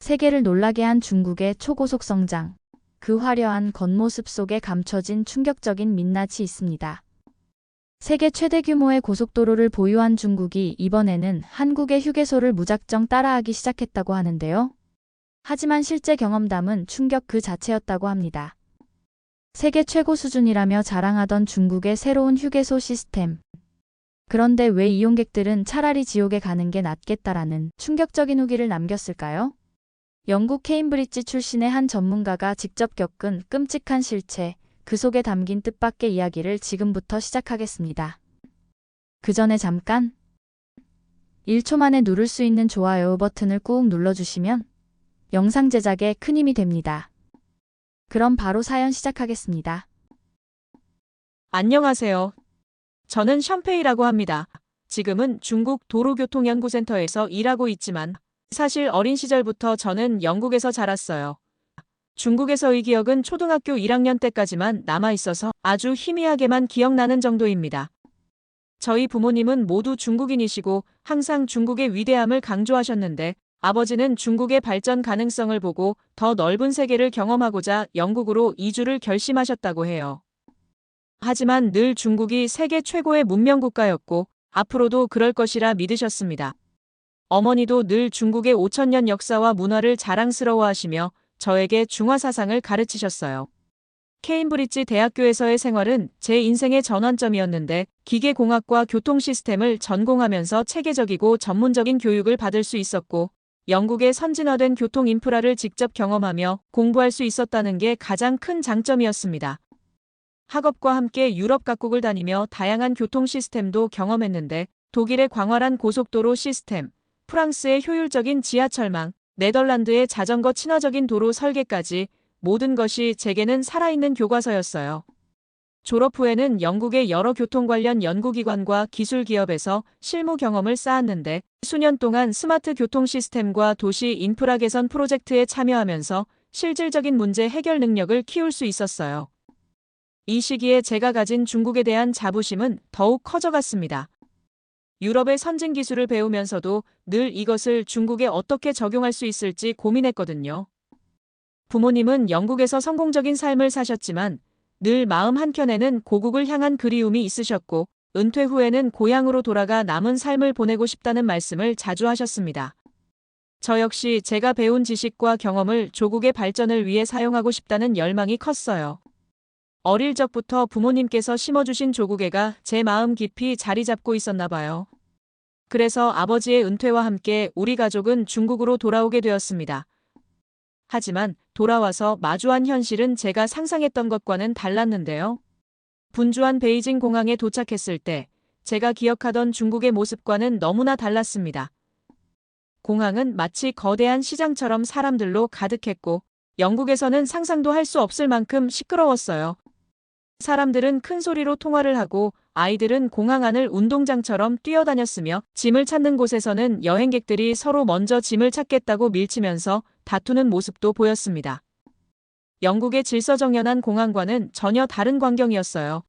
세계를 놀라게 한 중국의 초고속 성장. 그 화려한 겉모습 속에 감춰진 충격적인 민낯이 있습니다. 세계 최대 규모의 고속도로를 보유한 중국이 이번에는 한국의 휴게소를 무작정 따라하기 시작했다고 하는데요. 하지만 실제 경험담은 충격 그 자체였다고 합니다. 세계 최고 수준이라며 자랑하던 중국의 새로운 휴게소 시스템. 그런데 왜 이용객들은 차라리 지옥에 가는 게 낫겠다라는 충격적인 후기를 남겼을까요? 영국 케임브리지 출신의 한 전문가가 직접 겪은 끔찍한 실체, 그 속에 담긴 뜻밖의 이야기를 지금부터 시작하겠습니다. 그 전에 잠깐 1초 만에 누를 수 있는 좋아요 버튼을 꾹 눌러주시면 영상 제작에 큰 힘이 됩니다. 그럼 바로 사연 시작하겠습니다. 안녕하세요. 저는 샴페이라고 합니다. 지금은 중국 도로교통연구센터에서 일하고 있지만 사실 어린 시절부터 저는 영국에서 자랐어요. 중국에서의 기억은 초등학교 1학년 때까지만 남아 있어서 아주 희미하게만 기억나는 정도입니다. 저희 부모님은 모두 중국인이시고 항상 중국의 위대함을 강조하셨는데 아버지는 중국의 발전 가능성을 보고 더 넓은 세계를 경험하고자 영국으로 이주를 결심하셨다고 해요. 하지만 늘 중국이 세계 최고의 문명 국가였고 앞으로도 그럴 것이라 믿으셨습니다. 어머니도 늘 중국의 5천년 역사와 문화를 자랑스러워하시며 저에게 중화 사상을 가르치셨어요. 케임브리지 대학교에서의 생활은 제 인생의 전환점이었는데 기계공학과 교통 시스템을 전공하면서 체계적이고 전문적인 교육을 받을 수 있었고 영국의 선진화된 교통 인프라를 직접 경험하며 공부할 수 있었다는 게 가장 큰 장점이었습니다. 학업과 함께 유럽 각국을 다니며 다양한 교통 시스템도 경험했는데 독일의 광활한 고속도로 시스템, 프랑스의 효율적인 지하철망, 네덜란드의 자전거 친화적인 도로 설계까지 모든 것이 제게는 살아있는 교과서였어요. 졸업 후에는 영국의 여러 교통 관련 연구기관과 기술 기업에서 실무 경험을 쌓았는데 수년 동안 스마트 교통 시스템과 도시 인프라 개선 프로젝트에 참여하면서 실질적인 문제 해결 능력을 키울 수 있었어요. 이 시기에 제가 가진 중국에 대한 자부심은 더욱 커져갔습니다. 유럽의 선진 기술을 배우면서도 늘 이것을 중국에 어떻게 적용할 수 있을지 고민했거든요. 부모님은 영국에서 성공적인 삶을 사셨지만 늘 마음 한켠에는 고국을 향한 그리움이 있으셨고 은퇴 후에는 고향으로 돌아가 남은 삶을 보내고 싶다는 말씀을 자주 하셨습니다. 저 역시 제가 배운 지식과 경험을 조국의 발전을 위해 사용하고 싶다는 열망이 컸어요. 어릴 적부터 부모님께서 심어주신 조국애가 제 마음 깊이 자리 잡고 있었나 봐요. 그래서 아버지의 은퇴와 함께 우리 가족은 중국으로 돌아오게 되었습니다. 하지만 돌아와서 마주한 현실은 제가 상상했던 것과는 달랐는데요. 분주한 베이징 공항에 도착했을 때 제가 기억하던 중국의 모습과는 너무나 달랐습니다. 공항은 마치 거대한 시장처럼 사람들로 가득했고 영국에서는 상상도 할 수 없을 만큼 시끄러웠어요. 사람들은 큰 소리로 통화를 하고 아이들은 공항 안을 운동장처럼 뛰어다녔으며 짐을 찾는 곳에서는 여행객들이 서로 먼저 짐을 찾겠다고 밀치면서 다투는 모습도 보였습니다. 영국의 질서정연한 공항과는 전혀 다른 광경이었어요.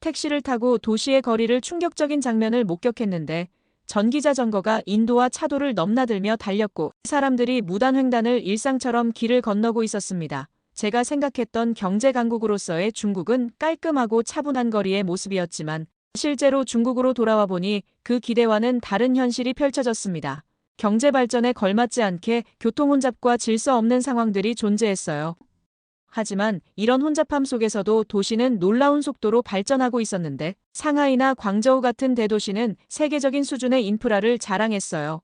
택시를 타고 도시의 거리를 충격적인 장면을 목격했는데 전기자전거가 인도와 차도를 넘나들며 달렸고 사람들이 무단횡단을 일상처럼 길을 건너고 있었습니다. 제가 생각했던 경제 강국으로서의 중국은 깔끔하고 차분한 거리의 모습이었지만 실제로 중국으로 돌아와 보니 그 기대와는 다른 현실이 펼쳐졌습니다. 경제 발전에 걸맞지 않게 교통 혼잡과 질서 없는 상황들이 존재했어요. 하지만 이런 혼잡함 속에서도 도시는 놀라운 속도로 발전하고 있었는데 상하이나 광저우 같은 대도시는 세계적인 수준의 인프라를 자랑했어요.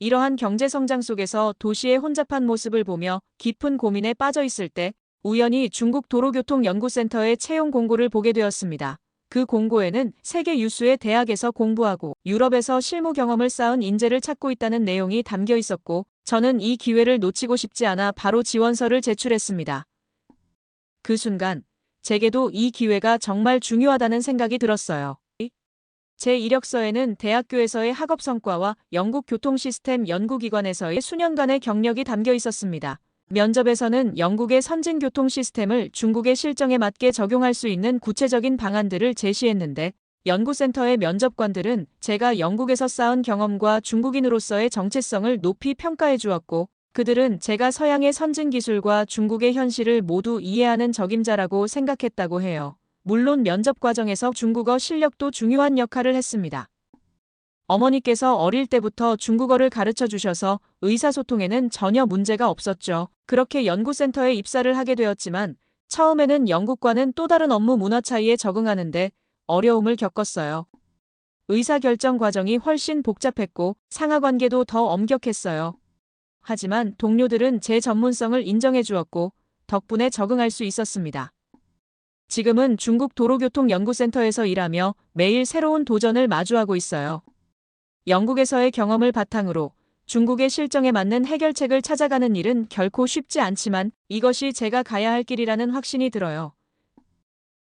이러한 경제 성장 속에서 도시의 혼잡한 모습을 보며 깊은 고민에 빠져 있을 때 우연히 중국 도로교통연구센터의 채용 공고를 보게 되었습니다. 그 공고에는 세계 유수의 대학에서 공부하고 유럽에서 실무 경험을 쌓은 인재를 찾고 있다는 내용이 담겨 있었고 저는 이 기회를 놓치고 싶지 않아 바로 지원서를 제출했습니다. 그 순간 제게도 이 기회가 정말 중요하다는 생각이 들었어요. 제 이력서에는 대학교에서의 학업 성과와 영국 교통 시스템 연구기관에서의 수년간의 경력이 담겨 있었습니다. 면접에서는 영국의 선진 교통 시스템을 중국의 실정에 맞게 적용할 수 있는 구체적인 방안들을 제시했는데 연구센터의 면접관들은 제가 영국에서 쌓은 경험과 중국인으로서의 정체성을 높이 평가해 주었고 그들은 제가 서양의 선진 기술과 중국의 현실을 모두 이해하는 적임자라고 생각했다고 해요. 물론 면접 과정에서 중국어 실력도 중요한 역할을 했습니다. 어머니께서 어릴 때부터 중국어를 가르쳐 주셔서 의사소통에는 전혀 문제가 없었죠. 그렇게 연구센터에 입사를 하게 되었지만 처음에는 영국과는 또 다른 업무 문화 차이에 적응하는데 어려움을 겪었어요. 의사결정 과정이 훨씬 복잡했고 상하 관계도 더 엄격했어요. 하지만 동료들은 제 전문성을 인정해 주었고 덕분에 적응할 수 있었습니다. 지금은 중국 도로교통연구센터에서 일하며 매일 새로운 도전을 마주하고 있어요. 영국에서의 경험을 바탕으로 중국의 실정에 맞는 해결책을 찾아가는 일은 결코 쉽지 않지만 이것이 제가 가야 할 길이라는 확신이 들어요.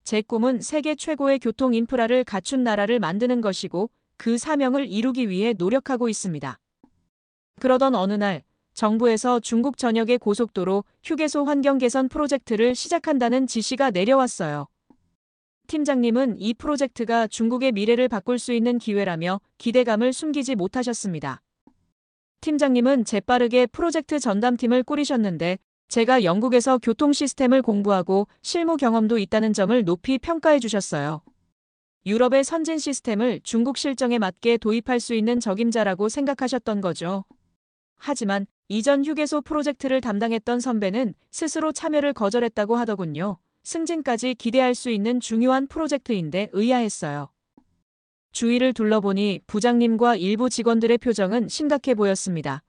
제 꿈은 세계 최고의 교통 인프라를 갖춘 나라를 만드는 것이고 그 사명을 이루기 위해 노력하고 있습니다. 그러던 어느 날 정부에서 중국 전역의 고속도로 휴게소 환경 개선 프로젝트를 시작한다는 지시가 내려왔어요. 팀장님은 이 프로젝트가 중국의 미래를 바꿀 수 있는 기회라며 기대감을 숨기지 못하셨습니다. 팀장님은 재빠르게 프로젝트 전담팀을 꾸리셨는데 제가 영국에서 교통 시스템을 공부하고 실무 경험도 있다는 점을 높이 평가해 주셨어요. 유럽의 선진 시스템을 중국 실정에 맞게 도입할 수 있는 적임자라고 생각하셨던 거죠. 하지만 이전 휴게소 프로젝트를 담당했던 선배는 스스로 참여를 거절했다고 하더군요. 승진까지 기대할 수 있는 중요한 프로젝트인데 의아했어요. 주위를 둘러보니 부장님과 일부 직원들의 표정은 심각해 보였습니다.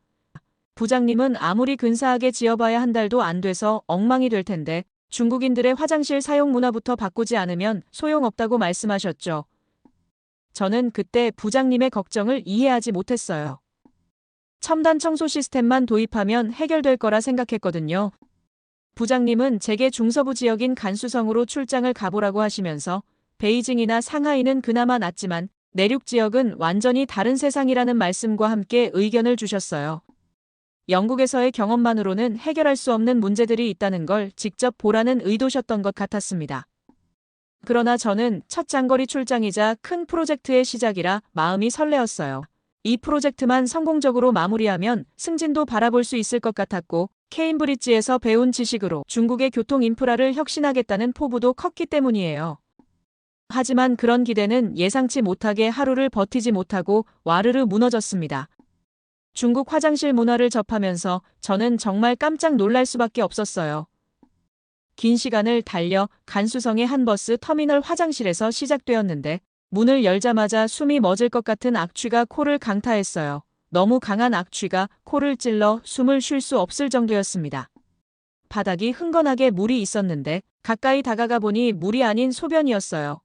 부장님은 아무리 근사하게 지어봐야 한 달도 안 돼서 엉망이 될 텐데 중국인들의 화장실 사용 문화부터 바꾸지 않으면 소용없다고 말씀하셨죠. 저는 그때 부장님의 걱정을 이해하지 못했어요. 첨단 청소 시스템만 도입하면 해결될 거라 생각했거든요. 부장님은 제게 중서부 지역인 간수성으로 출장을 가보라고 하시면서 베이징이나 상하이는 그나마 낫지만 내륙 지역은 완전히 다른 세상이라는 말씀과 함께 의견을 주셨어요. 영국에서의 경험만으로는 해결할 수 없는 문제들이 있다는 걸 직접 보라는 의도셨던 것 같았습니다. 그러나 저는 첫 장거리 출장이자 큰 프로젝트의 시작이라 마음이 설레었어요. 이 프로젝트만 성공적으로 마무리하면 승진도 바라볼 수 있을 것 같았고 케임브리지에서 배운 지식으로 중국의 교통 인프라를 혁신하겠다는 포부도 컸기 때문이에요. 하지만 그런 기대는 예상치 못하게 하루를 버티지 못하고 와르르 무너졌습니다. 중국 화장실 문화를 접하면서 저는 정말 깜짝 놀랄 수밖에 없었어요. 긴 시간을 달려 간수성의 한 버스 터미널 화장실에서 시작되었는데 문을 열자마자 숨이 멎을 것 같은 악취가 코를 강타했어요. 너무 강한 악취가 코를 찔러 숨을 쉴 수 없을 정도였습니다. 바닥이 흥건하게 물이 있었는데 가까이 다가가 보니 물이 아닌 소변이었어요.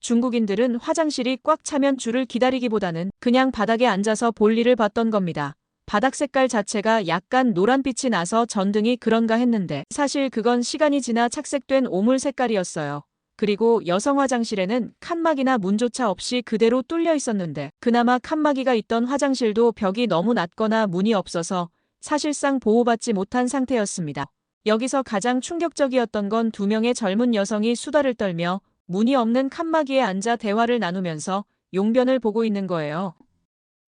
중국인들은 화장실이 꽉 차면 줄을 기다리기보다는 그냥 바닥에 앉아서 볼일을 봤던 겁니다. 바닥 색깔 자체가 약간 노란빛이 나서 전등이 그런가 했는데 사실 그건 시간이 지나 착색된 오물 색깔이었어요. 그리고 여성 화장실에는 칸막이나 문조차 없이 그대로 뚫려 있었는데 그나마 칸막이가 있던 화장실도 벽이 너무 낮거나 문이 없어서 사실상 보호받지 못한 상태였습니다. 여기서 가장 충격적이었던 건 두 명의 젊은 여성이 수다를 떨며 문이 없는 칸막이에 앉아 대화를 나누면서 용변을 보고 있는 거예요.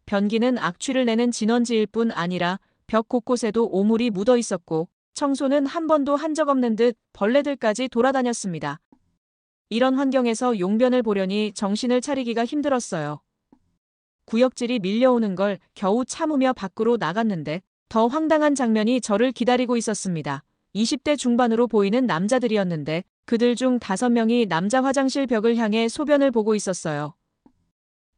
변기는 악취를 내는 진원지일 뿐 아니라 벽 곳곳에도 오물이 묻어 있었고 청소는 한 번도 한 적 없는 듯 벌레들까지 돌아다녔습니다. 이런 환경에서 용변을 보려니 정신을 차리기가 힘들었어요. 구역질이 밀려오는 걸 겨우 참으며 밖으로 나갔는데 더 황당한 장면이 저를 기다리고 있었습니다. 20대 중반으로 보이는 남자들이었는데 그들 중 5명이 남자 화장실 벽을 향해 소변을 보고 있었어요.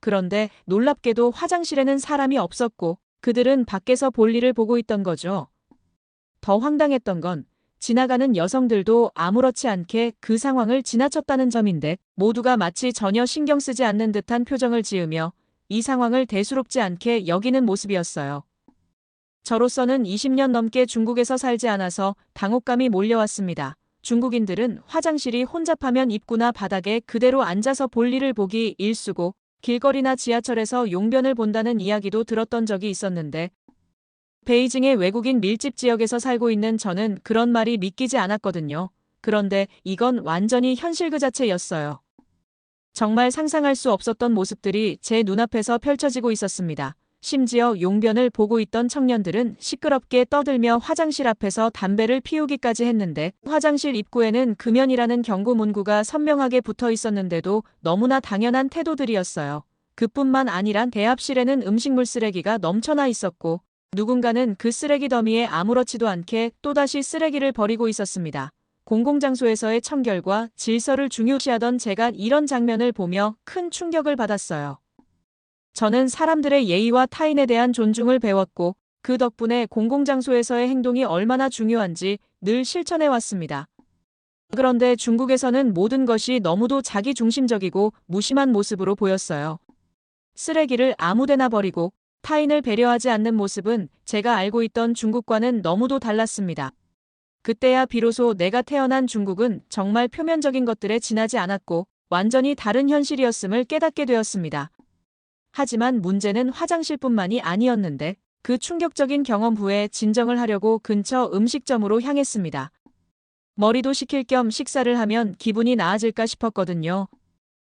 그런데 놀랍게도 화장실에는 사람이 없었고 그들은 밖에서 볼일을 보고 있던 거죠. 더 황당했던 건 지나가는 여성들도 아무렇지 않게 그 상황을 지나쳤다는 점인데 모두가 마치 전혀 신경 쓰지 않는 듯한 표정을 지으며 이 상황을 대수롭지 않게 여기는 모습이었어요. 저로서는 20년 넘게 중국에서 살지 않아서 당혹감이 몰려왔습니다. 중국인들은 화장실이 혼잡하면 입구나 바닥에 그대로 앉아서 볼일을 보기 일쑤고 길거리나 지하철에서 용변을 본다는 이야기도 들었던 적이 있었는데 베이징의 외국인 밀집 지역에서 살고 있는 저는 그런 말이 믿기지 않았거든요. 그런데 이건 완전히 현실 그 자체였어요. 정말 상상할 수 없었던 모습들이 제 눈앞에서 펼쳐지고 있었습니다. 심지어 용변을 보고 있던 청년들은 시끄럽게 떠들며 화장실 앞에서 담배를 피우기까지 했는데 화장실 입구에는 금연이라는 경고 문구가 선명하게 붙어 있었는데도 너무나 당연한 태도들이었어요. 그뿐만 아니라 대합실에는 음식물 쓰레기가 넘쳐나 있었고 누군가는 그 쓰레기 더미에 아무렇지도 않게 또다시 쓰레기를 버리고 있었습니다. 공공장소에서의 청결과 질서를 중요시하던 제가 이런 장면을 보며 큰 충격을 받았어요. 저는 사람들의 예의와 타인에 대한 존중을 배웠고 그 덕분에 공공장소에서의 행동이 얼마나 중요한지 늘 실천해 왔습니다. 그런데 중국에서는 모든 것이 너무도 자기 중심적이고 무심한 모습으로 보였어요. 쓰레기를 아무데나 버리고 타인을 배려하지 않는 모습은 제가 알고 있던 중국과는 너무도 달랐습니다. 그때야 비로소 내가 태어난 중국은 정말 표면적인 것들에 지나지 않았고 완전히 다른 현실이었음을 깨닫게 되었습니다. 하지만 문제는 화장실뿐만이 아니었는데 그 충격적인 경험 후에 진정을 하려고 근처 음식점으로 향했습니다. 머리도 식힐 겸 식사를 하면 기분이 나아질까 싶었거든요.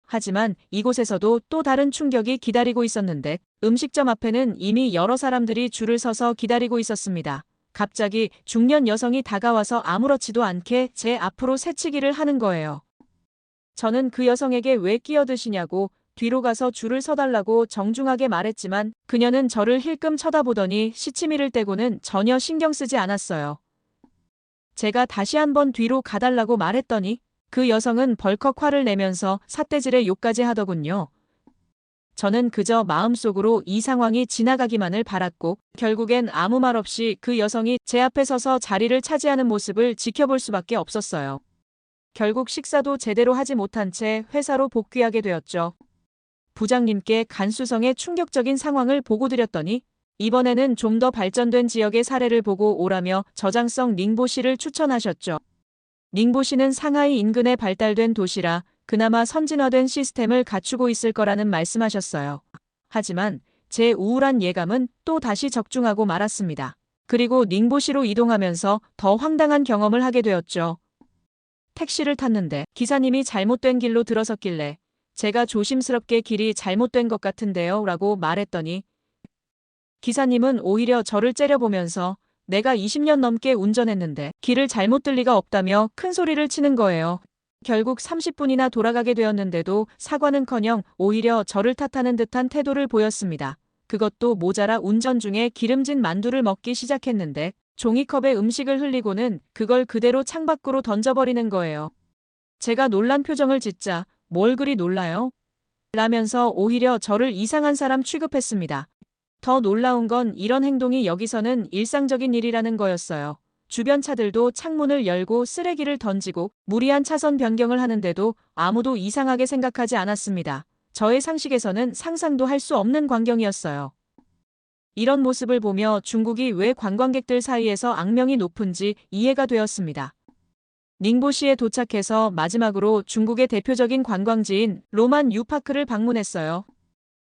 하지만 이곳에서도 또 다른 충격이 기다리고 있었는데 음식점 앞에는 이미 여러 사람들이 줄을 서서 기다리고 있었습니다. 갑자기 중년 여성이 다가와서 아무렇지도 않게 제 앞으로 새치기를 하는 거예요. 저는 그 여성에게 왜 끼어드시냐고 뒤로 가서 줄을 서달라고 정중하게 말했지만 그녀는 저를 힐끔 쳐다보더니 시치미를 떼고는 전혀 신경 쓰지 않았어요. 제가 다시 한번 뒤로 가달라고 말했더니 그 여성은 벌컥 화를 내면서 삿대질에 욕까지 하더군요. 저는 그저 마음속으로 이 상황이 지나가기만을 바랐고 결국엔 아무 말 없이 그 여성이 제 앞에 서서 자리를 차지하는 모습을 지켜볼 수밖에 없었어요. 결국 식사도 제대로 하지 못한 채 회사로 복귀하게 되었죠. 부장님께 간수성의 충격적인 상황을 보고드렸더니 이번에는 좀 더 발전된 지역의 사례를 보고 오라며 저장성 닝보시를 추천하셨죠. 닝보시는 상하이 인근에 발달된 도시라 그나마 선진화된 시스템을 갖추고 있을 거라는 말씀하셨어요. 하지만 제 우울한 예감은 또 다시 적중하고 말았습니다. 그리고 닝보시로 이동하면서 더 황당한 경험을 하게 되었죠. 택시를 탔는데 기사님이 잘못된 길로 들어섰길래 제가 조심스럽게 길이 잘못된 것 같은데요 라고 말했더니 기사님은 오히려 저를 째려보면서 내가 20년 넘게 운전했는데 길을 잘못 들 리가 없다며 큰 소리를 치는 거예요. 결국 30분이나 돌아가게 되었는데도 사과는커녕 오히려 저를 탓하는 듯한 태도를 보였습니다. 그것도 모자라 운전 중에 기름진 만두를 먹기 시작했는데 종이컵에 음식을 흘리고는 그걸 그대로 창밖으로 던져버리는 거예요. 제가 놀란 표정을 짓자 뭘 그리 놀라요? 라면서 오히려 저를 이상한 사람 취급했습니다. 더 놀라운 건 이런 행동이 여기서는 일상적인 일이라는 거였어요. 주변 차들도 창문을 열고 쓰레기를 던지고 무리한 차선 변경을 하는데도 아무도 이상하게 생각하지 않았습니다. 저의 상식에서는 상상도 할 수 없는 광경이었어요. 이런 모습을 보며 중국이 왜 관광객들 사이에서 악명이 높은지 이해가 되었습니다. 닝보시에 도착해서 마지막으로 중국의 대표적인 관광지인 로만 유파크를 방문했어요.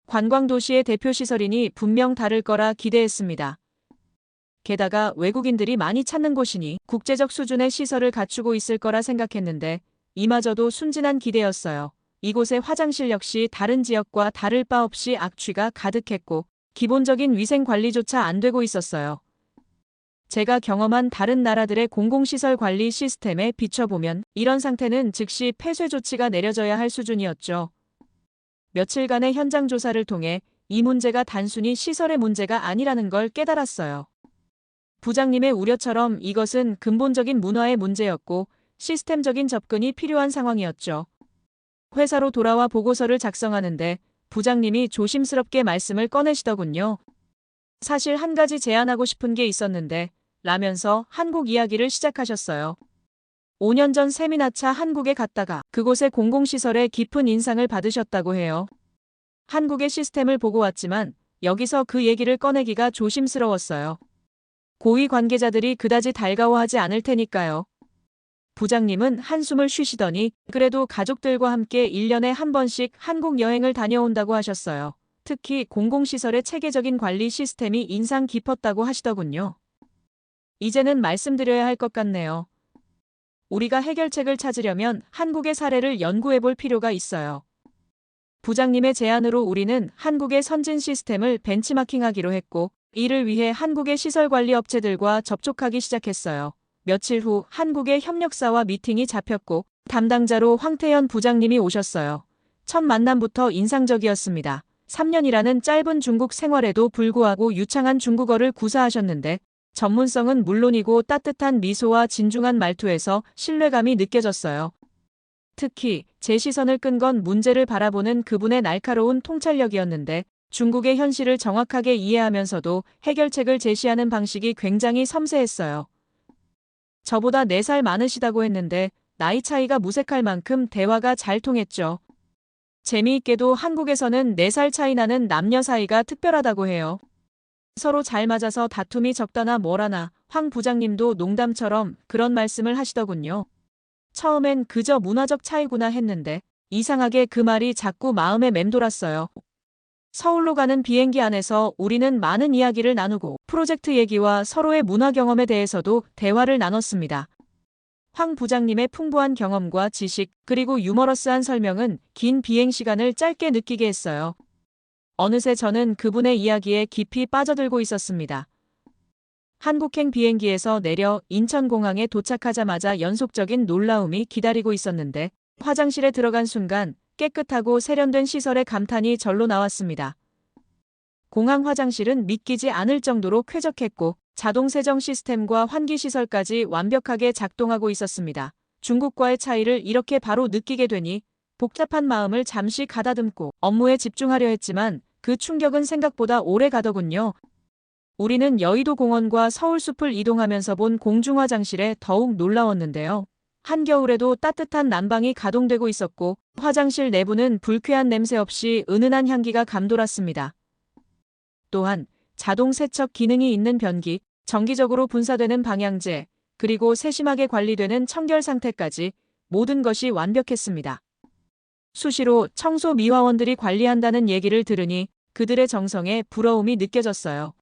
관광도시의 대표 시설이니 분명 다를 거라 기대했습니다. 게다가 외국인들이 많이 찾는 곳이니 국제적 수준의 시설을 갖추고 있을 거라 생각했는데 이마저도 순진한 기대였어요. 이곳의 화장실 역시 다른 지역과 다를 바 없이 악취가 가득했고 기본적인 위생 관리조차 안 되고 있었어요. 제가 경험한 다른 나라들의 공공시설 관리 시스템에 비춰보면 이런 상태는 즉시 폐쇄 조치가 내려져야 할 수준이었죠. 며칠간의 현장 조사를 통해 이 문제가 단순히 시설의 문제가 아니라는 걸 깨달았어요. 부장님의 우려처럼 이것은 근본적인 문화의 문제였고 시스템적인 접근이 필요한 상황이었죠. 회사로 돌아와 보고서를 작성하는데 부장님이 조심스럽게 말씀을 꺼내시더군요. 사실 한 가지 제안하고 싶은 게 있었는데 라면서 한국 이야기를 시작하셨어요. 5년 전 세미나차 한국에 갔다가 그곳의 공공시설에 깊은 인상을 받으셨다고 해요. 한국의 시스템을 보고 왔지만 여기서 그 얘기를 꺼내기가 조심스러웠어요. 고위 관계자들이 그다지 달가워하지 않을 테니까요. 부장님은 한숨을 쉬시더니 그래도 가족들과 함께 1년에 한 번씩 한국 여행을 다녀온다고 하셨어요. 특히 공공시설의 체계적인 관리 시스템이 인상 깊었다고 하시더군요. 이제는 말씀드려야 할 것 같네요. 우리가 해결책을 찾으려면 한국의 사례를 연구해 볼 필요가 있어요. 부장님의 제안으로 우리는 한국의 선진 시스템을 벤치마킹하기로 했고, 이를 위해 한국의 시설 관리 업체들과 접촉하기 시작했어요. 며칠 후 한국의 협력사와 미팅이 잡혔고, 담당자로 황태현 부장님이 오셨어요. 첫 만남부터 인상적이었습니다. 3년이라는 짧은 중국 생활에도 불구하고 유창한 중국어를 구사하셨는데, 전문성은 물론이고 따뜻한 미소와 진중한 말투에서 신뢰감이 느껴졌어요. 특히 제 시선을 끈 건 문제를 바라보는 그분의 날카로운 통찰력이었는데 중국의 현실을 정확하게 이해하면서도 해결책을 제시하는 방식이 굉장히 섬세했어요. 저보다 4살 많으시다고 했는데 나이 차이가 무색할 만큼 대화가 잘 통했죠. 재미있게도 한국에서는 4살 차이 나는 남녀 사이가 특별하다고 해요. 서로 잘 맞아서 다툼이 적다나 뭐라나 황 부장님도 농담처럼 그런 말씀을 하시더군요. 처음엔 그저 문화적 차이구나 했는데 이상하게 그 말이 자꾸 마음에 맴돌았어요. 서울로 가는 비행기 안에서 우리는 많은 이야기를 나누고 프로젝트 얘기와 서로의 문화 경험에 대해서도 대화를 나눴습니다. 황 부장님의 풍부한 경험과 지식 그리고 유머러스한 설명은 긴 비행 시간을 짧게 느끼게 했어요. 어느새 저는 그분의 이야기에 깊이 빠져들고 있었습니다. 한국행 비행기에서 내려 인천공항에 도착하자마자 연속적인 놀라움이 기다리고 있었는데 화장실에 들어간 순간 깨끗하고 세련된 시설에 감탄이 절로 나왔습니다. 공항 화장실은 믿기지 않을 정도로 쾌적했고 자동 세정 시스템과 환기 시설까지 완벽하게 작동하고 있었습니다. 중국과의 차이를 이렇게 바로 느끼게 되니 복잡한 마음을 잠시 가다듬고 업무에 집중하려 했지만 그 충격은 생각보다 오래 가더군요. 우리는 여의도 공원과 서울숲을 이동하면서 본 공중화장실에 더욱 놀라웠는데요. 한겨울에도 따뜻한 난방이 가동되고 있었고 화장실 내부는 불쾌한 냄새 없이 은은한 향기가 감돌았습니다. 또한 자동 세척 기능이 있는 변기, 정기적으로 분사되는 방향제, 그리고 세심하게 관리되는 청결 상태까지 모든 것이 완벽했습니다. 수시로 청소 미화원들이 관리한다는 얘기를 들으니 그들의 정성에 부러움이 느껴졌어요.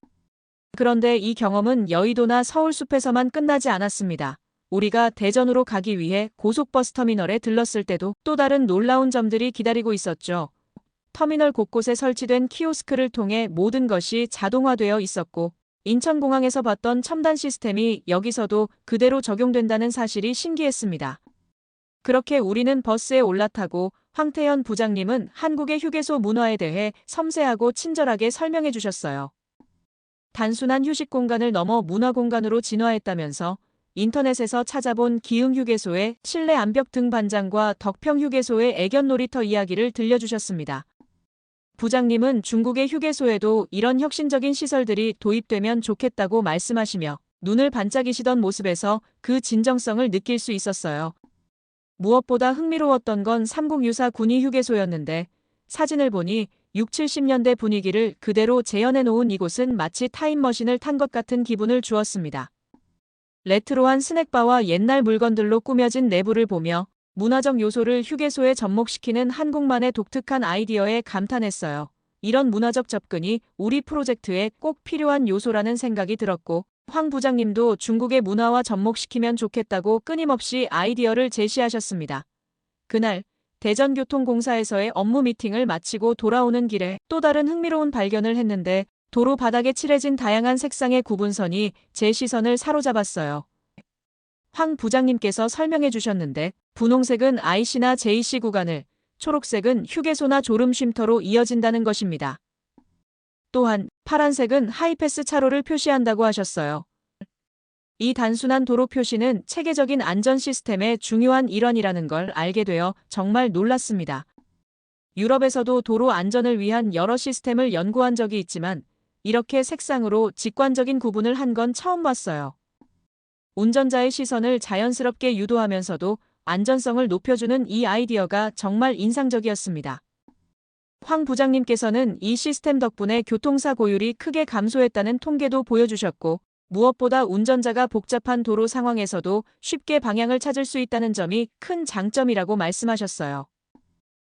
그런데 이 경험은 여의도나 서울숲에서만 끝나지 않았습니다. 우리가 대전으로 가기 위해 고속버스 터미널에 들렀을 때도 또 다른 놀라운 점들이 기다리고 있었죠. 터미널 곳곳에 설치된 키오스크를 통해 모든 것이 자동화되어 있었고 인천공항에서 봤던 첨단 시스템이 여기서도 그대로 적용된다는 사실이 신기했습니다. 그렇게 우리는 버스에 올라타고 황태현 부장님은 한국의 휴게소 문화에 대해 섬세하고 친절하게 설명해 주셨어요. 단순한 휴식 공간을 넘어 문화 공간으로 진화했다면서 인터넷에서 찾아본 기흥 휴게소의 실내 암벽 등 반장과 덕평 휴게소의 애견 놀이터 이야기를 들려주셨습니다. 부장님은 중국의 휴게소에도 이런 혁신적인 시설들이 도입되면 좋겠다고 말씀하시며 눈을 반짝이시던 모습에서 그 진정성을 느낄 수 있었어요. 무엇보다 흥미로웠던 건 삼국유사 군이 휴게소였는데 사진을 보니 6, 70년대 분위기를 그대로 재현해 놓은 이곳은 마치 타임머신을 탄 것 같은 기분을 주었습니다. 레트로한 스낵바와 옛날 물건들로 꾸며진 내부를 보며 문화적 요소를 휴게소에 접목시키는 한국만의 독특한 아이디어에 감탄했어요. 이런 문화적 접근이 우리 프로젝트에 꼭 필요한 요소라는 생각이 들었고 황 부장님도 중국의 문화와 접목시키면 좋겠다고 끊임없이 아이디어를 제시하셨습니다. 그날 대전교통공사에서의 업무 미팅을 마치고 돌아오는 길에 또 다른 흥미로운 발견을 했는데 도로 바닥에 칠해진 다양한 색상의 구분선이 제 시선을 사로잡았어요. 황 부장님께서 설명해 주셨는데 분홍색은 IC나 JC 구간을, 초록색은 휴게소나 졸음 쉼터로 이어진다는 것입니다. 또한 파란색은 하이패스 차로를 표시한다고 하셨어요. 이 단순한 도로 표시는 체계적인 안전 시스템의 중요한 일환이라는 걸 알게 되어 정말 놀랐습니다. 유럽에서도 도로 안전을 위한 여러 시스템을 연구한 적이 있지만 이렇게 색상으로 직관적인 구분을 한 건 처음 봤어요. 운전자의 시선을 자연스럽게 유도하면서도 안전성을 높여주는 이 아이디어가 정말 인상적이었습니다. 황 부장님께서는 이 시스템 덕분에 교통사고율이 크게 감소했다는 통계도 보여주셨고 무엇보다 운전자가 복잡한 도로 상황에서도 쉽게 방향을 찾을 수 있다는 점이 큰 장점이라고 말씀하셨어요.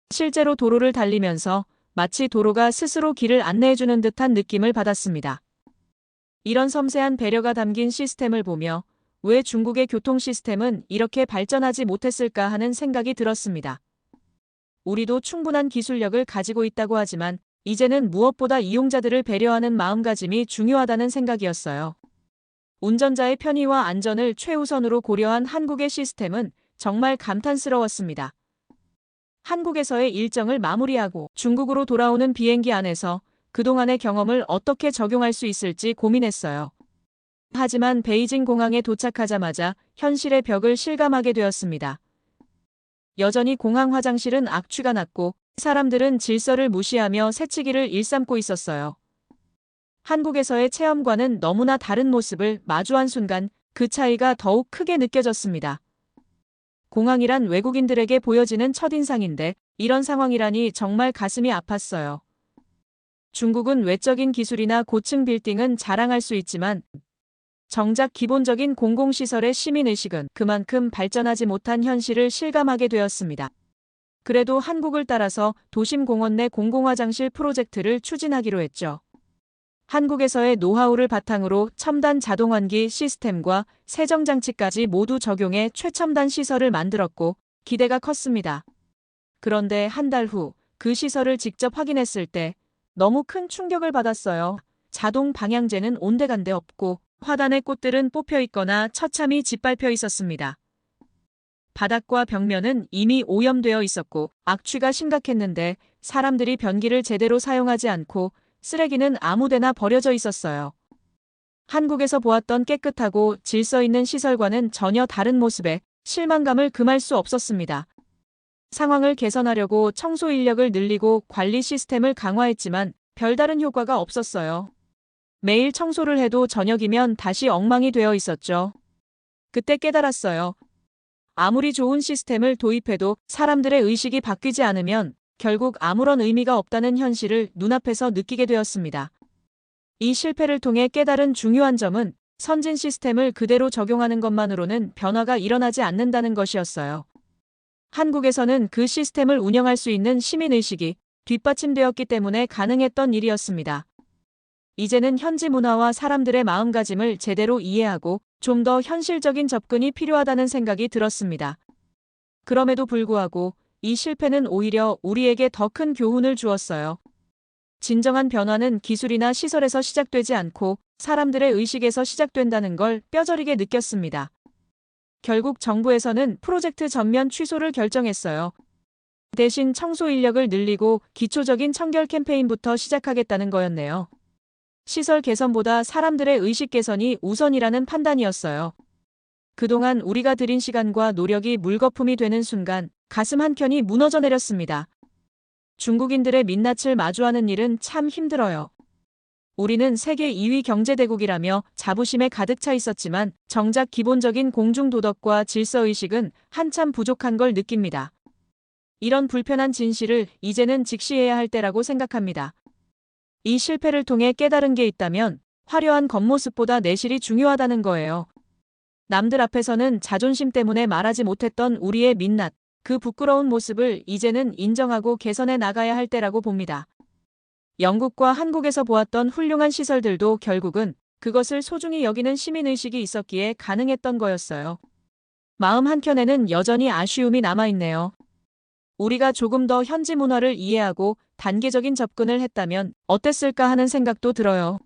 실제로 도로를 달리면서 마치 도로가 스스로 길을 안내해주는 듯한 느낌을 받았습니다. 이런 섬세한 배려가 담긴 시스템을 보며 왜 중국의 교통 시스템은 이렇게 발전하지 못했을까 하는 생각이 들었습니다. 우리도 충분한 기술력을 가지고 있다고 하지만 이제는 무엇보다 이용자들을 배려하는 마음가짐이 중요하다는 생각이었어요. 운전자의 편의와 안전을 최우선으로 고려한 한국의 시스템은 정말 감탄스러웠습니다. 한국에서의 일정을 마무리하고 중국으로 돌아오는 비행기 안에서 그동안의 경험을 어떻게 적용할 수 있을지 고민했어요. 하지만 베이징 공항에 도착하자마자 현실의 벽을 실감하게 되었습니다. 여전히 공항 화장실은 악취가 났고 사람들은 질서를 무시하며 새치기를 일삼고 있었어요. 한국에서의 체험과는 너무나 다른 모습을 마주한 순간 그 차이가 더욱 크게 느껴졌습니다. 공항이란 외국인들에게 보여지는 첫인상인데 이런 상황이라니 정말 가슴이 아팠어요. 중국은 외적인 기술이나 고층 빌딩은 자랑할 수 있지만 정작 기본적인 공공시설의 시민의식은 그만큼 발전하지 못한 현실을 실감하게 되었습니다. 그래도 한국을 따라서 도심 공원 내 공공화장실 프로젝트를 추진하기로 했죠. 한국에서의 노하우를 바탕으로 첨단 자동환기 시스템과 세정장치까지 모두 적용해 최첨단 시설을 만들었고 기대가 컸습니다. 그런데 한 달 후 그 시설을 직접 확인했을 때 너무 큰 충격을 받았어요. 자동 방향제는 온데간데 없고 화단의 꽃들은 뽑혀 있거나 처참히 짓밟혀 있었습니다. 바닥과 벽면은 이미 오염되어 있었고 악취가 심각했는데 사람들이 변기를 제대로 사용하지 않고 쓰레기는 아무데나 버려져 있었어요. 한국에서 보았던 깨끗하고 질서 있는 시설과는 전혀 다른 모습에 실망감을 금할 수 없었습니다. 상황을 개선하려고 청소 인력을 늘리고 관리 시스템을 강화했지만 별다른 효과가 없었어요. 매일 청소를 해도 저녁이면 다시 엉망이 되어 있었죠. 그때 깨달았어요. 아무리 좋은 시스템을 도입해도 사람들의 의식이 바뀌지 않으면 결국 아무런 의미가 없다는 현실을 눈앞에서 느끼게 되었습니다. 이 실패를 통해 깨달은 중요한 점은 선진 시스템을 그대로 적용하는 것만으로는 변화가 일어나지 않는다는 것이었어요. 한국에서는 그 시스템을 운영할 수 있는 시민의식이 뒷받침되었기 때문에 가능했던 일이었습니다. 이제는 현지 문화와 사람들의 마음가짐을 제대로 이해하고 좀 더 현실적인 접근이 필요하다는 생각이 들었습니다. 그럼에도 불구하고 이 실패는 오히려 우리에게 더 큰 교훈을 주었어요. 진정한 변화는 기술이나 시설에서 시작되지 않고 사람들의 의식에서 시작된다는 걸 뼈저리게 느꼈습니다. 결국 정부에서는 프로젝트 전면 취소를 결정했어요. 대신 청소 인력을 늘리고 기초적인 청결 캠페인부터 시작하겠다는 거였네요. 시설 개선보다 사람들의 의식 개선이 우선이라는 판단이었어요. 그동안 우리가 들인 시간과 노력이 물거품이 되는 순간 가슴 한켠이 무너져 내렸습니다. 중국인들의 민낯을 마주하는 일은 참 힘들어요. 우리는 세계 2위 경제대국이라며 자부심에 가득 차 있었지만 정작 기본적인 공중도덕과 질서의식은 한참 부족한 걸 느낍니다. 이런 불편한 진실을 이제는 직시해야 할 때라고 생각합니다. 이 실패를 통해 깨달은 게 있다면 화려한 겉모습보다 내실이 중요하다는 거예요. 남들 앞에서는 자존심 때문에 말하지 못했던 우리의 민낯, 그 부끄러운 모습을 이제는 인정하고 개선해 나가야 할 때라고 봅니다. 영국과 한국에서 보았던 훌륭한 시설들도 결국은 그것을 소중히 여기는 시민의식이 있었기에 가능했던 거였어요. 마음 한켠에는 여전히 아쉬움이 남아있네요. 우리가 조금 더 현지 문화를 이해하고 단계적인 접근을 했다면 어땠을까 하는 생각도 들어요.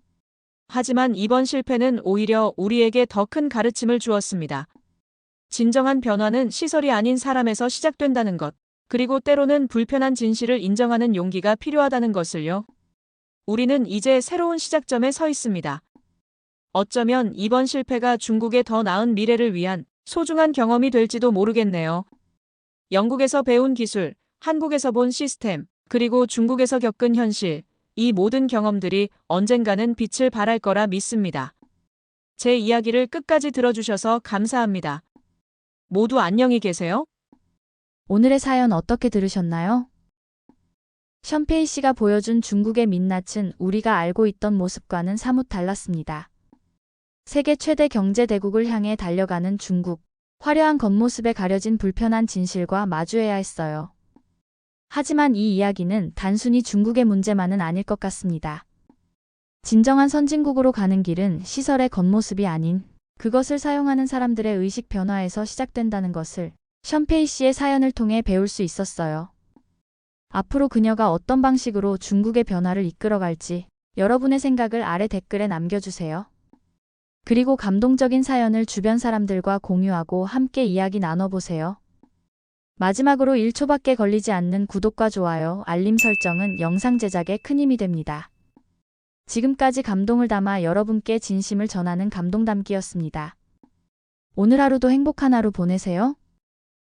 하지만 이번 실패는 오히려 우리에게 더 큰 가르침을 주었습니다. 진정한 변화는 시설이 아닌 사람에서 시작된다는 것, 그리고 때로는 불편한 진실을 인정하는 용기가 필요하다는 것을요. 우리는 이제 새로운 시작점에 서 있습니다. 어쩌면 이번 실패가 중국의 더 나은 미래를 위한 소중한 경험이 될지도 모르겠네요. 영국에서 배운 기술, 한국에서 본 시스템, 그리고 중국에서 겪은 현실, 이 모든 경험들이 언젠가는 빛을 발할 거라 믿습니다. 제 이야기를 끝까지 들어주셔서 감사합니다. 모두 안녕히 계세요. 오늘의 사연 어떻게 들으셨나요? 션페이 씨가 보여준 중국의 민낯은 우리가 알고 있던 모습과는 사뭇 달랐습니다. 세계 최대 경제 대국을 향해 달려가는 중국. 화려한 겉모습에 가려진 불편한 진실과 마주해야 했어요. 하지만 이 이야기는 단순히 중국의 문제만은 아닐 것 같습니다. 진정한 선진국으로 가는 길은 시설의 겉모습이 아닌 그것을 사용하는 사람들의 의식 변화에서 시작된다는 것을 션페이 씨의 사연을 통해 배울 수 있었어요. 앞으로 그녀가 어떤 방식으로 중국의 변화를 이끌어갈지 여러분의 생각을 아래 댓글에 남겨주세요. 그리고 감동적인 사연을 주변 사람들과 공유하고 함께 이야기 나눠보세요. 마지막으로 1초밖에 걸리지 않는 구독과 좋아요, 알림 설정은 영상 제작에 큰 힘이 됩니다. 지금까지 감동을 담아 여러분께 진심을 전하는 감동 담기였습니다. 오늘 하루도 행복한 하루 보내세요.